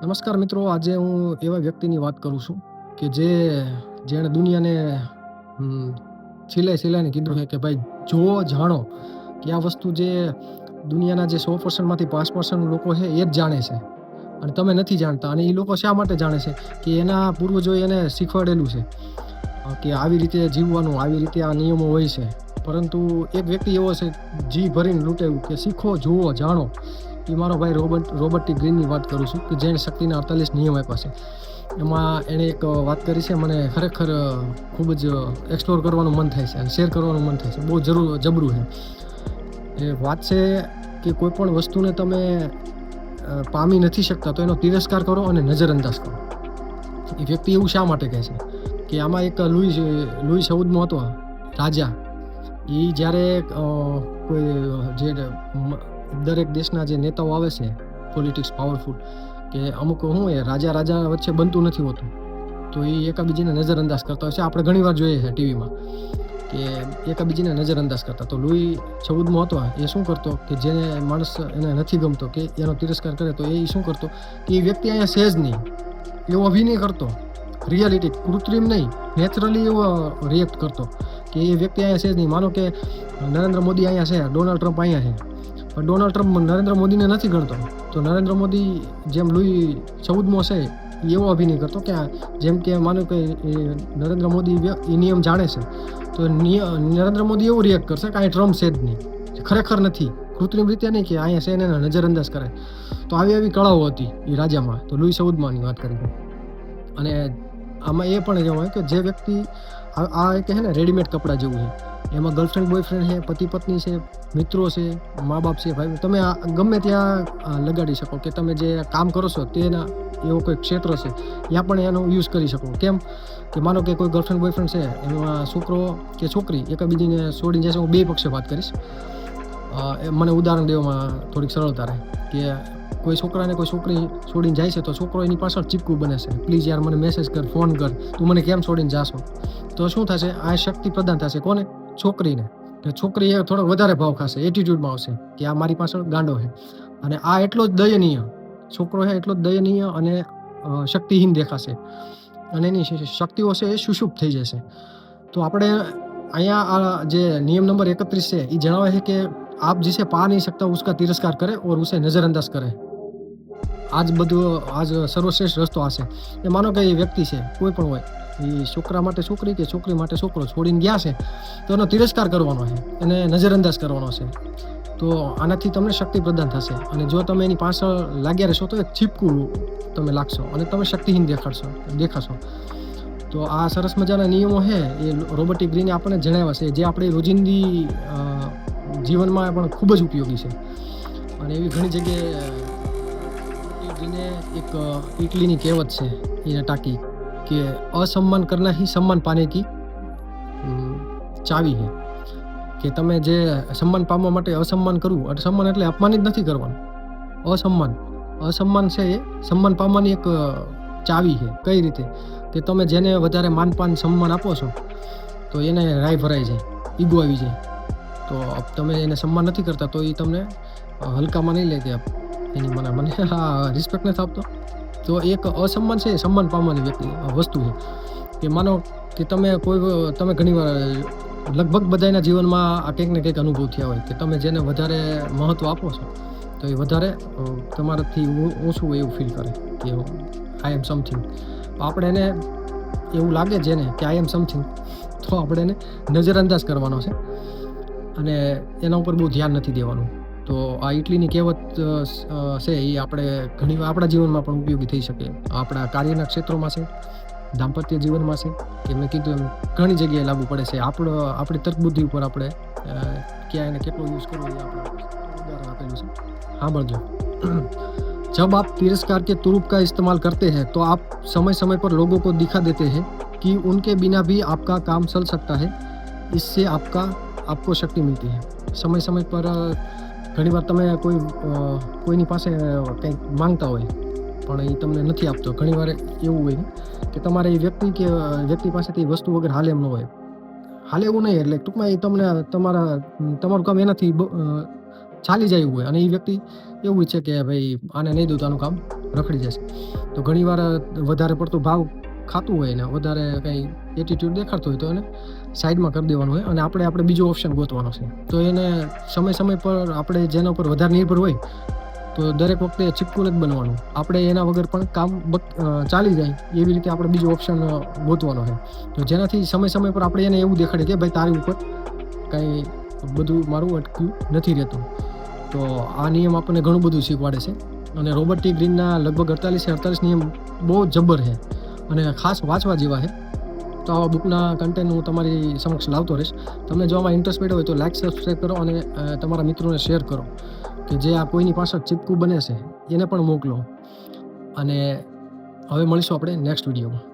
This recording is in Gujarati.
નમસ્કાર મિત્રો, આજે હું એવા વ્યક્તિની વાત કરું છું કે જે, જેણે દુનિયાને છેલ્લે છેલ્લાને કીધું છે કે ભાઈ, જુઓ, જાણો કે આ વસ્તુ જે દુનિયાના જે સો પર્સન્ટમાંથી પાંચ પર્સન્ટ લોકો છે એ જ જાણે છે. અને તમે નથી જાણતા અને એ લોકો શા માટે જાણે છે કે એના પૂર્વજોએ એને શીખવાડેલું છે, કે આવી રીતે જીવવાનું, આવી રીતે આ નિયમો હોય છે. પરંતુ એક વ્યક્તિ એવો છે, જી ભરીને લૂંટેવું કે શીખો, જુઓ, જાણો. એ મારો ભાઈ રોબર્ટ રોબર્ટ ગ્રીનની વાત કરું છું કે જેણે શક્તિના અડતાલીસ નિયમ આપ્યા છે. એમાં એણે એક વાત કરી છે, મને ખરેખર ખૂબ જ એક્સપ્લોર કરવાનું મન થાય છે અને શેર કરવાનું મન થાય છે. બહુ જરૂર, જબરું છે. એ વાત છે કે કોઈ પણ વસ્તુને તમે પામી નથી શકતા તો એનો તિરસ્કાર કરો અને નજરઅંદાજ કરો. એ વ્યક્તિ એવું શા માટે કહે છે? કે આમાં એક લુઈ લુઈ સૌદનો હતો, રાજા. એ જ્યારે કોઈ જે દરેક દેશના જે નેતાઓ આવે છે પોલિટિક્સ પાવરફુલ કે અમુક શું એ રાજા રાજા વચ્ચે બનતું નથી હોતું. તો એ એકાબીજીને નજરઅંદાજ કરતા હોય છે. આપણે ઘણીવાર જોઈએ છે ટીવીમાં કે એકાબીજીને નજરઅંદાજ કરતા. તો લુઈ ચૌદમો હતો, એ શું કરતો કે જેને માણસ એને નથી ગમતો કે એનો તિરસ્કાર કરે તો એ શું કરતો કે એ વ્યક્તિ અહીંયા સહેજ નહીં. એવો અભિનય કરતો. રિયાલિટી કૃત્રિમ નહીં નેચરલી એવો રિએક્ટ કરતો કે એ વ્યક્તિ અહીંયા છે નહીં. માનો કે નરેન્દ્ર મોદી અહીંયા છે, ડોનાલ્ડ ટ્રમ્પ અહીંયા છે. ડોનાલ્ડ ટ્રમ્પ નરેન્દ્ર મોદીને નથી ગણતો. તો નરેન્દ્ર મોદી જેમ લુઈ ચૌદમો છે એવો અભિનય કરતો કે જેમ કે માનો કે નરેન્દ્ર મોદી એ નિયમ જાણે છે. તો નરેન્દ્ર મોદી એવું રિએક્ટ કરશે કે અહીં ટ્રમ્પ છે જ નહીં. ખરેખર નથી. કૃત્રિમ રીતે નહીં કે અહીંયા છે એને નજરઅંદાજ કરે તો આવી આવી કળાઓ હતી એ રાજામાં. તો લુઈ સૌદમાની વાત કરી અને આમાં એ પણ કહેવાય કે જે વ્યક્તિ આ છે ને, રેડીમેડ કપડાં જેવું છે એમાં ગર્લફ્રેન્ડ બોયફ્રેન્ડ છે પતિ પત્ની છે, મિત્રો છે મા બાપ છે ભાઈ તમે ગમે ત્યાં લગાડી શકો કે તમે જે કામ કરો છો તેના એવો કોઈ ક્ષેત્ર છે, ત્યાં પણ એનો યુઝ કરી શકો. કેમ કે માનો કે કોઈ ગર્લફ્રેન્ડ બોયફ્રેન્ડ છે, એમાં છોકરો કે છોકરી એકબીજીને છોડીને જશે, હું બે પક્ષે વાત કરીશ. મને ઉદાહરણ દેવામાં થોડીક સરળતા રહે કે કોઈ છોકરાને કોઈ છોકરી છોડીને જાય છે, તો છોકરો એની પાછળ ચીપકું બને છે. પ્લીઝ યાર, મને મેસેજ કર ફોન કર. તું મને કેમ છોડીને જાશો? તો શું થશે? આ શક્તિ પ્રદાન થશે. કોને? છોકરીને, કે છોકરી થોડો વધારે ભાવ ખાશે એટીટ્યુડમાં આવશે, કે આ મારી પાછળ ગાંડો છે. અને આ એટલો જ દયનીય, છોકરો છે એટલો જ દયનીય અને શક્તિહીન દેખાશે. અને એની શક્તિઓ છે એ સુષુપ્ત થઈ જશે. તો આપણે અહીંયા આ જે નિયમ નંબર એકત્રીસ છે એ જણાવે છે કે આપ જીસે પા નહીં શકતા ઉસકા તિરસ્કાર કરે ઓર ઉસે નજરઅંદાજ કરે. આજ બધું, આજ સર્વશ્રેષ્ઠ રસ્તો હશે એ માનો કે એ વ્યક્તિ છે, કોઈ પણ હોય. એ છોકરા માટે છોકરી કે છોકરી માટે છોકરો છોડીને ગયા છે, તો એનો તિરસ્કાર કરવાનો છે એને નજરઅંદાજ કરવાનો છે. તો આનાથી તમને શક્તિ પ્રદાન થશે અને જો તમે એની પાછળ લાગ્યા રહેશો તો એક છીપકું તમે લાગશો અને તમે શક્તિહીન દેખાડશો, દેખાશો. તો આ સરસ મજાના નિયમો છે, એ રોબોટિક ગ્રીને આપણને જણાવ્યા છે, જે આપણી રોજિંદી જીવનમાં પણ ખૂબ જ ઉપયોગી છે. અને એવી ઘણી જગ્યાએ એક ઇટલીની કહેવત છે, એને ટાંકી. કે અસમ્માન કરના ही सम्मान पाने की અમ, ચાવી છે કે તમે જે સન્માન પામવા માટે અસન્માન કરવું અને સન્માન એટલે અપમાનિત નથી કરવાનું અસન્માન અસન્માન છે એ સન્માન પામવાની એક અ, ચાવી છે કઈ રીતે કે તમે જેને વધારે માનપાન સન્માન આપો છો તો એને રાય ભરાઈ જાય ઈગો આવી જાય તો અબ તમે એને સન્માન નથી કરતા તો એ તમને અ, હલકામાં નહીં લે કે એની મને મને હા રિસ્પેક્ટ નથી આપતો તો એક અસન્માન છે, સન્માન પામવાની વ્યક્તિ વસ્તુ છે. કે માનો કે તમે કોઈ, તમે ઘણીવાર લગભગ બધાના જીવનમાં આ કંઈક ને કંઈક અનુભવ થયા હોય કે તમે જેને વધારે મહત્ત્વ આપો છો, તો એ વધારે તમારાથી ઓછું એવું ફીલ કરે કે આઈ એમ સમથિંગ આપણે એને એવું લાગે જેને કે આઈ એમ સમથિંગ તો આપણે એને નજરઅંદાજ કરવાનો છે અને એના ઉપર બહુ ધ્યાન નથી દેવાનું. તો આ ઇટલીની કહેવત અ, સ- અ, છે એ આપણે ઘણી વાર આપણા જીવનમાં પણ ઉપયોગી થઈ શકે આપણા કાર્યના ક્ષેત્રોમાં છે દાંપત્ય જીવનમાં છે કે મેં કીધું એમ ઘણી જગ્યાએ લાગુ પડે છે આપણો આપણી તર્ક બુદ્ધિ ઉપર આપણે અ, ક્યાં એને કેટલો યુઝ કરવો એ આપણે ઉદાહરણ આપેલું છે સાંભળજો जब आप तिरस्कार के तुरुप का इस्तेमाल करते हैं तो आप समय समय पर लोगों को दिखा देते हैं कि उनके बिना भी आपका काम चल सकता है इससे आपका आपको शक्ति मिलती है સમય સમય પર અ, ઘણીવાર તમે કોઈ કોઈની પાસે કંઈક માંગતા હોય, પણ એ તમને નથી આપતો. ઘણીવાર એવું હોય કે તમારે એ વ્યક્તિ કે વ્યક્તિ પાસેથી વસ્તુ વગર હાલે એમ ન હોય. હાલે એવું નહીં, એટલે ટૂંકમાં એ તમને તમારા તમારું કામ એનાથી ચાલી જાય એવું હોય. અને એ વ્યક્તિ એવું છે કે ભાઈ આને નહીં દઉં તો આનું કામ રખડી જશે. તો ઘણીવાર વધારે પડતો ભાવ ખાતું હોય ને, વધારે કંઈ એટીટ્યુડ દેખાડતો હોય તો એને સાઈડમાં કરી દેવાનું હોય અને આપણે આપણે બીજો ઓપ્શન ગોતવાનો છે. તો એને સમય સમય પર આપણે જેના ઉપર વધારે નિર્ભર હોય, તો દરેક વખતે ચીપકું નથી બનવાનું. આપણે એના વગર પણ કામ ચાલી જાય, એવી રીતે આપણે બીજો ઓપ્શન ગોતવાનો છે. તો જેનાથી સમય સમય પર આપણે એને એવું દેખાડે કે ભાઈ તારી ઉપર કાંઈ બધું મારું અટક્યું નથી રહેતું. તો આ નિયમ આપણને ઘણું બધું શીખવાડે છે. અને રોબર્ટ ટી ગ્રીનના લગભગ અડતાલીસ અડતાલીસ નિયમ બહુ જબ્બર છે. અને ખાસ વાંચવા જેવા છે. તો આવા બુકના કન્ટેન્ટ હું તમારી સમક્ષ લાવતો રહીશ. તમને જો આમાં ઇન્ટરેસ્ટ પડ્યો હોય તો લાઇક સબસ્ક્રાઈબ કરો અને તમારા મિત્રોને શેર કરો કે જે આ કોઈની પાછળ ચીપકું બને છે એને પણ મોકલો. અને હવે મળીશું આપણે નેક્સ્ટ વિડીયોમાં